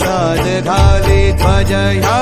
सद्घादि भजया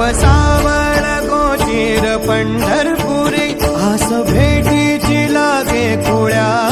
सावळ गोचीर पंढरपुरी आस भेटीची लागे कुळ्या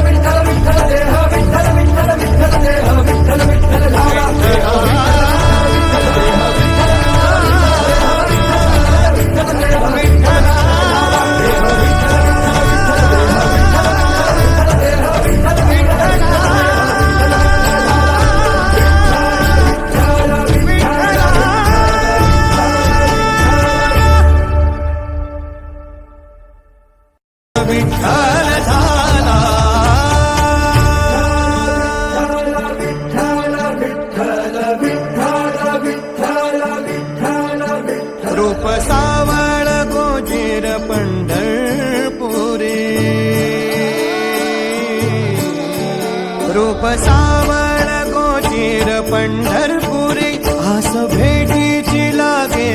रूप गोचीर पण्ढरपुरी रूप साव गोचेर पण्ढरपुरी आसभेटी ले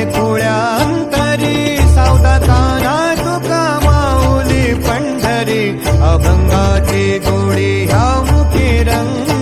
तुका माऊली तु अभंगाची गोडी अभङ्गा मुखी रंग